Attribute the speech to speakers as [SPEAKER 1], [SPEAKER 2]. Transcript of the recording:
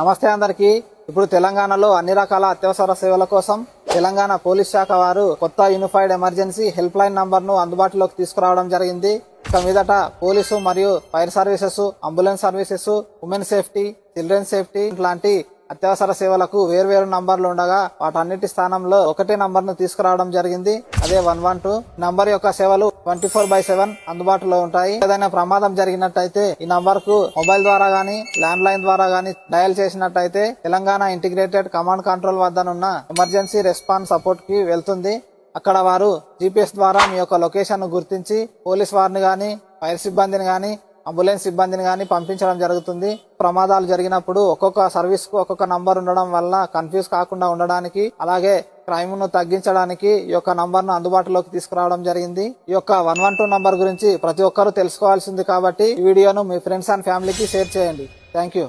[SPEAKER 1] నమస్తే అందరికి. ఇప్పుడు తెలంగాణలో అన్ని రకాల అత్యవసర సేవల కోసం తెలంగాణ పోలీస్ శాఖ వారు కొత్త యూనిఫైడ్ ఎమర్జెన్సీ హెల్ప్ లైన్ నంబర్ను అందుబాటులోకి తీసుకురావడం జరిగింది. ఇక మీదట పోలీసు మరియు fire services ambulance services women safety children safety లాంటి అత్యవసర సేవలకు వేర్వేరు నంబర్లు ఉండగా వాటన్నిటి స్థానంలో ఒకటే నంబర్ను తీసుకురావడం జరిగింది. అదే వన్ వన్ టూ. నంబర్ యొక్క సేవలు ట్వంటీ ఫోర్ బై సెవెన్ అందుబాటులో ఉంటాయి. ఏదైనా ప్రమాదం జరిగినట్టయితే ఈ నంబర్కు మొబైల్ ద్వారా గానీ ల్యాండ్ లైన్ ద్వారా గానీ డయల్ చేసినట్టయితే తెలంగాణ ఇంటిగ్రేటెడ్ కమాండ్ కంట్రోల్ వద్దనున్న ఎమర్జెన్సీ రెస్పాన్స్ సపోర్ట్కి వెళ్తుంది. అక్కడ వారు జీపీఎస్ ద్వారా మీ యొక్క లొకేషన్ గుర్తించి పోలీస్ వారిని గాని ఫైర్ సిబ్బందిని గాని అంబులెన్స్ సిబ్బందిని కానీ పంపించడం జరుగుతుంది. ప్రమాదాలు జరిగినప్పుడు ఒక్కొక్క సర్వీస్కు ఒక్కొక్క నంబర్ ఉండడం వల్ల కన్ఫ్యూజ్ కాకుండా ఉండడానికి అలాగే క్రైమ్ను తగ్గించడానికి ఈ యొక్క నంబర్ను అందుబాటులోకి తీసుకురావడం జరిగింది. ఈ యొక్క వన్ వన్ టూ నంబర్ గురించి ప్రతి ఒక్కరూ తెలుసుకోవాల్సింది కాబట్టి ఈ వీడియోను మీ ఫ్రెండ్స్ అండ్ ఫ్యామిలీకి షేర్ చేయండి. Thank you.